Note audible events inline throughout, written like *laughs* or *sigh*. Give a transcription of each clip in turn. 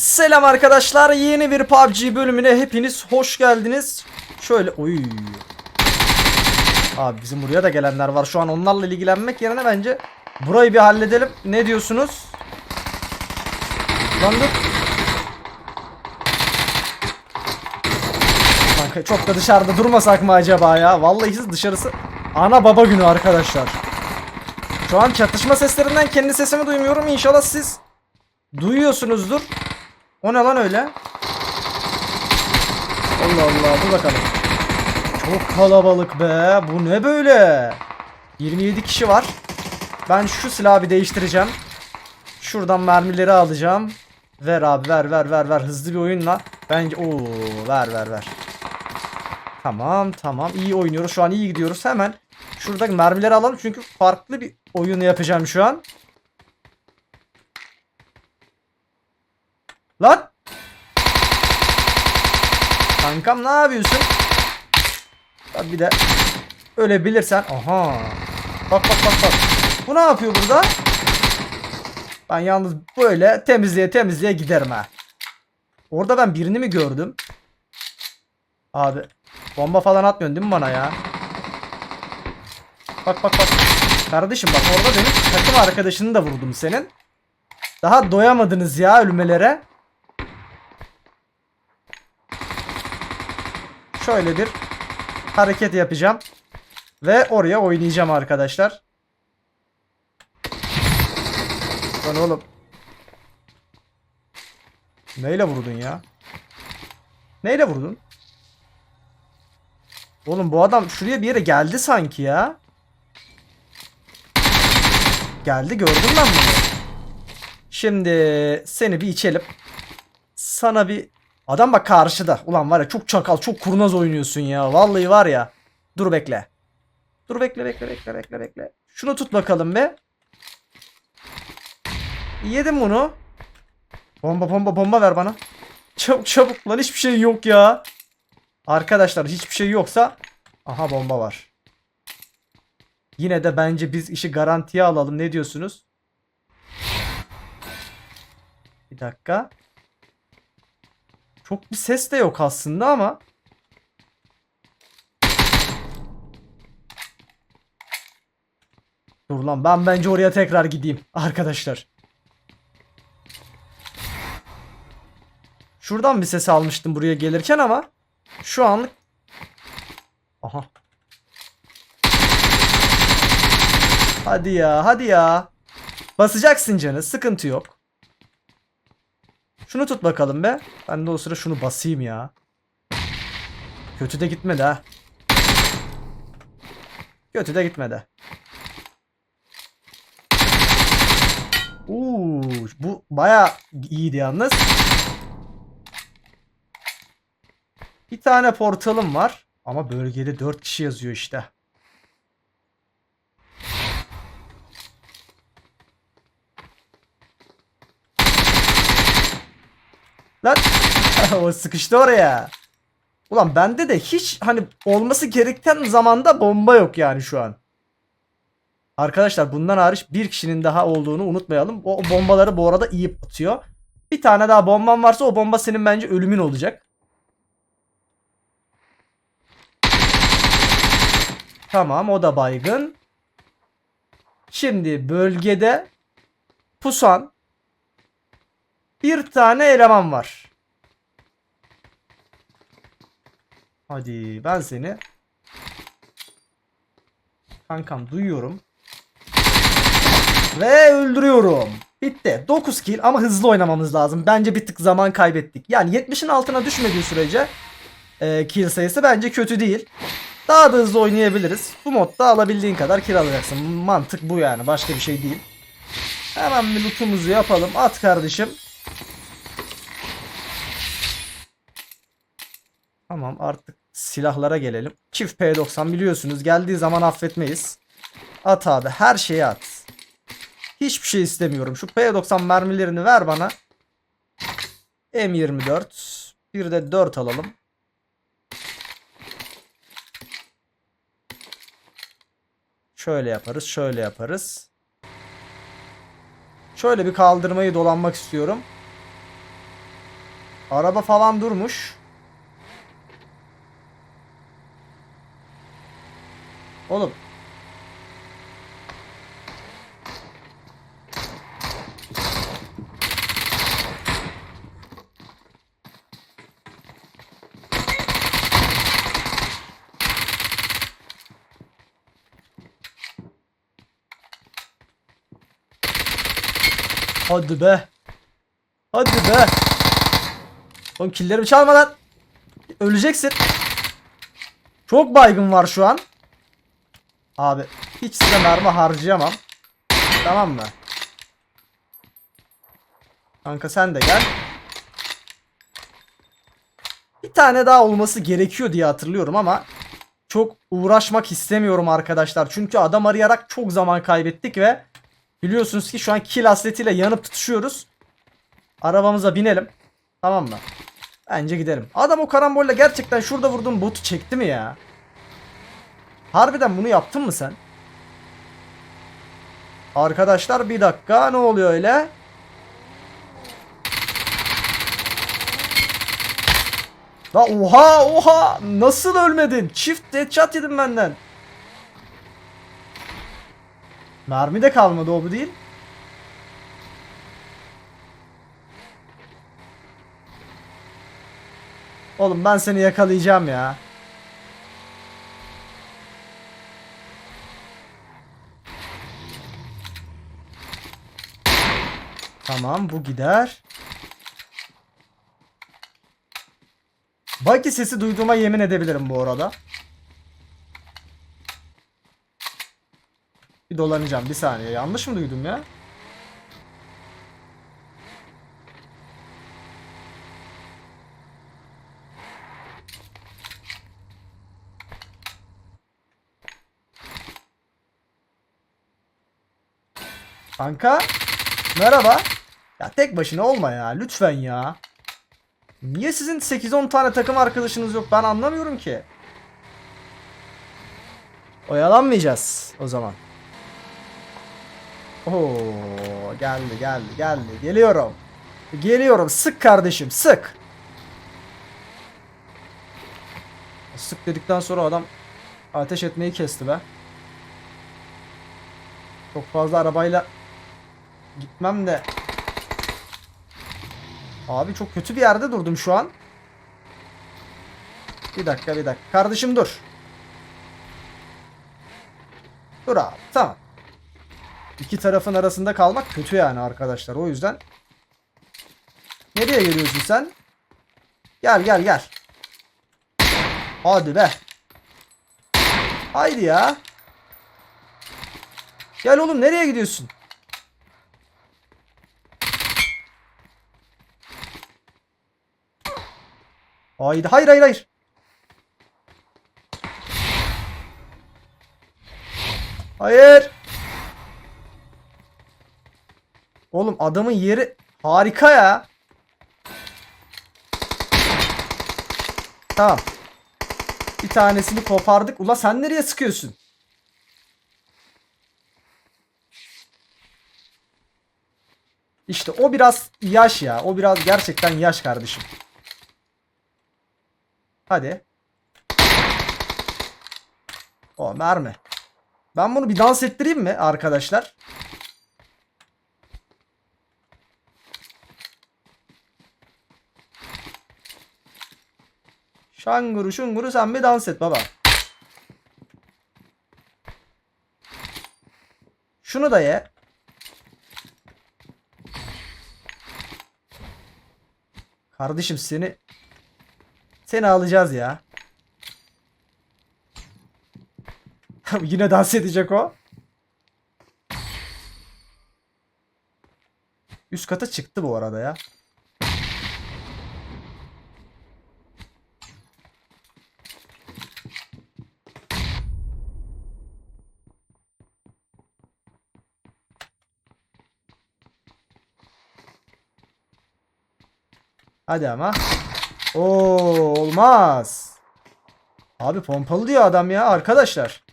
Selam arkadaşlar yeni bir PUBG bölümüne hepiniz hoş geldiniz. Şöyle oy. Abi bizim buraya da gelenler var. Şu an onlarla ilgilenmek yerine bence burayı bir halledelim. Ne diyorsunuz? Lan dur. Kanka çok da dışarıda durmasak mı acaba ya? Vallahi siz dışarısı ana baba günü arkadaşlar. Şu an çatışma seslerinden kendi sesimi duymuyorum. İnşallah siz duyuyorsunuzdur. O ne lan öyle? Allah Allah dur bakalım. Çok kalabalık be. Bu ne böyle? 27 kişi var. Ben şu silahı bir değiştireceğim. Şuradan mermileri alacağım. Ver abi ver ver ver ver hızlı bir oyunla. Bence o ver ver ver. Tamam tamam iyi oynuyoruz şu an iyi gidiyoruz hemen. Şuradaki mermileri alalım çünkü farklı bir oyun yapacağım şu an. Lan! Kankam ne yapıyorsun? Bak bir de ölebilirsen. Aha. Bak bak bak bak. Bu ne yapıyor burada? Ben yalnız böyle temizliğe temizliğe giderim ha. Orada ben birini mi gördüm? Abi bomba falan atmıyorsun değil mi bana ya? Bak bak bak. Kardeşim bak orada benim takım arkadaşını da vurdum senin. Daha doyamadınız ya ölmelere. Şöyle bir hareket yapacağım. Ve oraya oynayacağım arkadaşlar. Lan oğlum. Neyle vurdun ya? Neyle vurdun? Oğlum bu adam şuraya bir yere geldi sanki ya. Geldi gördüm ben bunu. Şimdi seni bir içelim. Sana bir Adam bak karşıda. Ulan var ya çok çakal, çok kurnaz oynuyorsun ya. Vallahi var ya. Dur bekle. Dur bekle bekle bekle bekle bekle. Şunu tut bakalım be. Yedim bunu. Bomba bomba bomba ver bana. Çabuk çabuk lan hiçbir şey yok ya. Arkadaşlar hiçbir şey yoksa aha bomba var. Yine de bence biz işi garantiye alalım. Ne diyorsunuz? Bir dakika. Çok bir ses de yok aslında ama. Dur lan ben bence oraya tekrar gideyim arkadaşlar. Şuradan bir ses almıştım buraya gelirken ama şu anlık Aha. Hadi ya, hadi ya. Basacaksın canı, sıkıntı yok. Şunu tut bakalım be. Ben de o sıra şunu basayım ya. Kötü de gitmedi ha. Kötü de gitmedi. Uuu bu baya iyiydi yalnız. Bir tane portalım var. Ama bölgede 4 kişi yazıyor işte. Lan *laughs* o sıkıştı oraya. Ulan bende de hiç hani olması gereken zamanda bomba yok yani şu an. Arkadaşlar bundan hariç bir kişinin daha olduğunu unutmayalım. O, bombaları bu arada iyi atıyor. Bir tane daha bomban varsa o bomba senin bence ölümün olacak. Tamam o da baygın. Şimdi bölgede pusan bir tane eleman var. Hadi ben seni Kankam duyuyorum. Ve öldürüyorum. Bitti. 9 kill ama hızlı oynamamız lazım. Bence bir tık zaman kaybettik. Yani 70'in altına düşmediği sürece e, kill sayısı bence kötü değil. Daha da hızlı oynayabiliriz. Bu modda alabildiğin kadar kill alacaksın. Mantık bu yani. Başka bir şey değil. Hemen bir lootumuzu yapalım. At kardeşim. Tamam artık silahlara gelelim. Çift P90 biliyorsunuz geldiği zaman affetmeyiz. At abi her şeyi at. Hiçbir şey istemiyorum. Şu P90 mermilerini ver bana. M24. Bir de 4 alalım. Şöyle yaparız, şöyle yaparız. Şöyle bir kaldırmayı dolanmak istiyorum. Araba falan durmuş. Oğlum. Hadi be. Hadi be. Oğlum killerimi çalma lan. Öleceksin. Çok baygın var şu an. Abi hiç size mermi harcayamam. Tamam mı? Kanka sen de gel. Bir tane daha olması gerekiyor diye hatırlıyorum ama çok uğraşmak istemiyorum arkadaşlar. Çünkü adam arayarak çok zaman kaybettik ve biliyorsunuz ki şu an kill hasletiyle yanıp tutuşuyoruz. Arabamıza binelim. Tamam mı? Bence gidelim. Adam o karambolle gerçekten şurada vurduğum botu çekti mi ya? Harbiden bunu yaptın mı sen? Arkadaşlar bir dakika ne oluyor öyle? La oha oha nasıl ölmedin? Çift headshot yedim benden. Mermi de kalmadı o bu değil. Oğlum ben seni yakalayacağım ya. Tamam bu gider. Buggy sesi duyduğuma yemin edebilirim bu arada. Bir dolanacağım bir saniye. Yanlış mı duydum ya? Kanka. Merhaba. Ya tek başına olma ya. Lütfen ya. Niye sizin 8-10 tane takım arkadaşınız yok? Ben anlamıyorum ki. Oyalanmayacağız o zaman. Oo geldi geldi geldi. Geliyorum. Geliyorum. Sık kardeşim sık. Sık dedikten sonra adam ateş etmeyi kesti be. Çok fazla arabayla gitmem de. Abi çok kötü bir yerde durdum şu an. Bir dakika bir dakika. Kardeşim dur. Dur abi tamam. İki tarafın arasında kalmak kötü yani arkadaşlar. O yüzden. Nereye geliyorsun sen? Gel gel gel. Hadi be. Haydi ya. Gel oğlum nereye gidiyorsun? Haydi hayır hayır hayır. Hayır. Oğlum adamın yeri harika ya. Tamam. Bir tanesini kopardık. Ula sen nereye sıkıyorsun? İşte o biraz yaş ya. O biraz gerçekten yaş kardeşim. Hadi. O mermi. Ben bunu bir dans ettireyim mi arkadaşlar? Şanguru şunguru sen bir dans et baba. Şunu da ye. Kardeşim seni seni alacağız ya. *laughs* Yine dans edecek o. Üst kata çıktı bu arada ya. Hadi ama. Oo olmaz. Abi pompalı diyor adam ya arkadaşlar.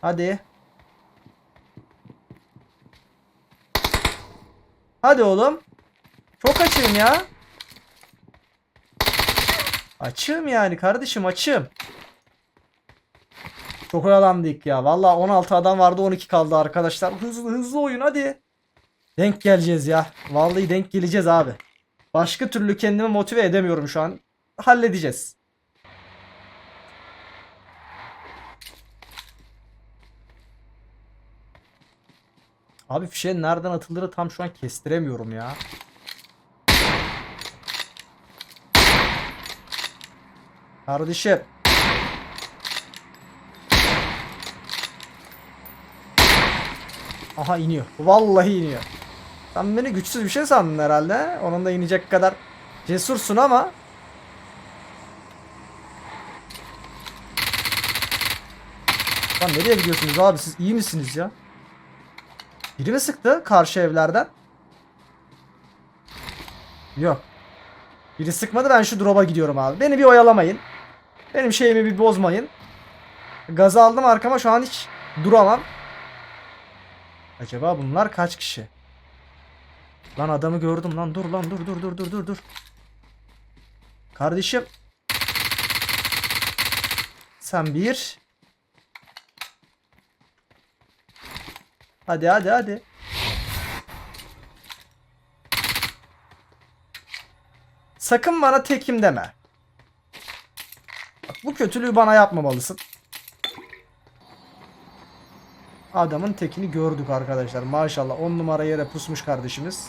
Hadi. Hadi oğlum. Çok açığım ya. Açığım yani kardeşim açığım. Çok oyalandık ya. Valla 16 adam vardı 12 kaldı arkadaşlar. Hızlı hızlı oyun hadi. Denk geleceğiz ya. Vallahi denk geleceğiz abi. Başka türlü kendimi motive edemiyorum şu an. Halledeceğiz. Abi fişeğin nereden atıldığını tam şu an kestiremiyorum ya. Kardeşim. Aha iniyor. Vallahi iniyor. Sen beni güçsüz bir şey sandın herhalde. Onun da inecek kadar cesursun ama. Lan nereye gidiyorsunuz abi siz iyi misiniz ya? Biri mi sıktı karşı evlerden? Yok. Biri sıkmadı ben şu drop'a gidiyorum abi. Beni bir oyalamayın. Benim şeyimi bir bozmayın. Gazı aldım arkama şu an hiç duramam. Acaba bunlar kaç kişi? Lan adamı gördüm lan dur lan dur dur dur dur dur dur. Kardeşim. Sen bir. Hadi hadi hadi. Sakın bana tekim deme. Bak, bu kötülüğü bana yapmamalısın. Adamın tekini gördük arkadaşlar. Maşallah 10 numara yere pusmuş kardeşimiz.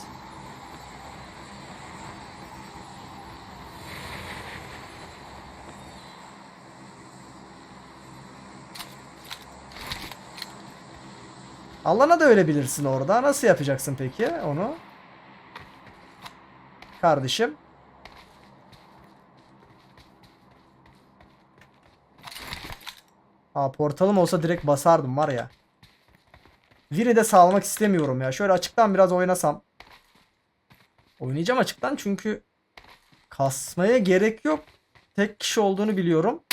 Alana da ölebilirsin orada. Nasıl yapacaksın peki onu? Kardeşim. Aa portalım olsa direkt basardım var ya. Vini de sağlamak istemiyorum ya. Şöyle açıktan biraz oynasam. Oynayacağım açıktan çünkü kasmaya gerek yok. Tek kişi olduğunu biliyorum.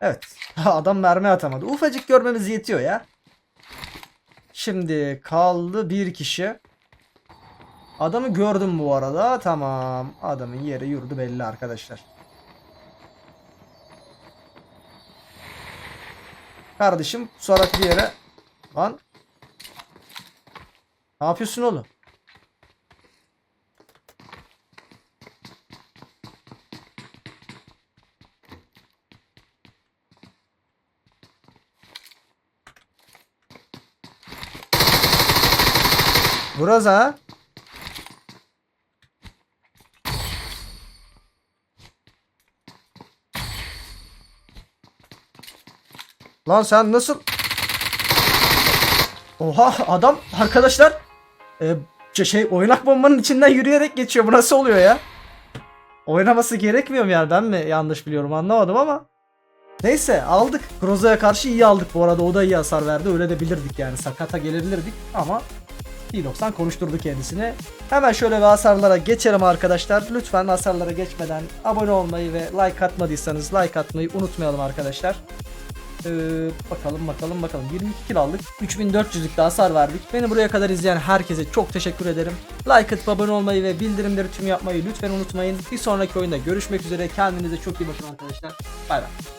Evet. *laughs* Adam mermi atamadı. Ufacık görmemiz yetiyor ya. Şimdi kaldı bir kişi. Adamı gördüm bu arada. Tamam. Adamın yeri yurdu belli arkadaşlar. Kardeşim sonra bir yere Lan. Ne yapıyorsun oğlum? Burası ha? Lan sen nasıl Oha adam arkadaşlar e, şey oynak bombanın içinden yürüyerek geçiyor. Bu nasıl oluyor ya? Oynaması gerekmiyor mu yani? Ben mi yanlış biliyorum anlamadım ama. Neyse aldık. Groza'ya karşı iyi aldık bu arada. O da iyi hasar verdi. Öyle de bilirdik yani. Sakata gelebilirdik ama P90 konuşturdu kendisini. Hemen şöyle bir hasarlara geçelim arkadaşlar. Lütfen hasarlara geçmeden abone olmayı ve like atmadıysanız like atmayı unutmayalım arkadaşlar. Ee, bakalım bakalım bakalım. 22 kill aldık. 3400'lük de hasar verdik. Beni buraya kadar izleyen herkese çok teşekkür ederim. Like atıp abone olmayı ve bildirimleri tüm yapmayı lütfen unutmayın. Bir sonraki oyunda görüşmek üzere. Kendinize çok iyi bakın arkadaşlar. Bay bay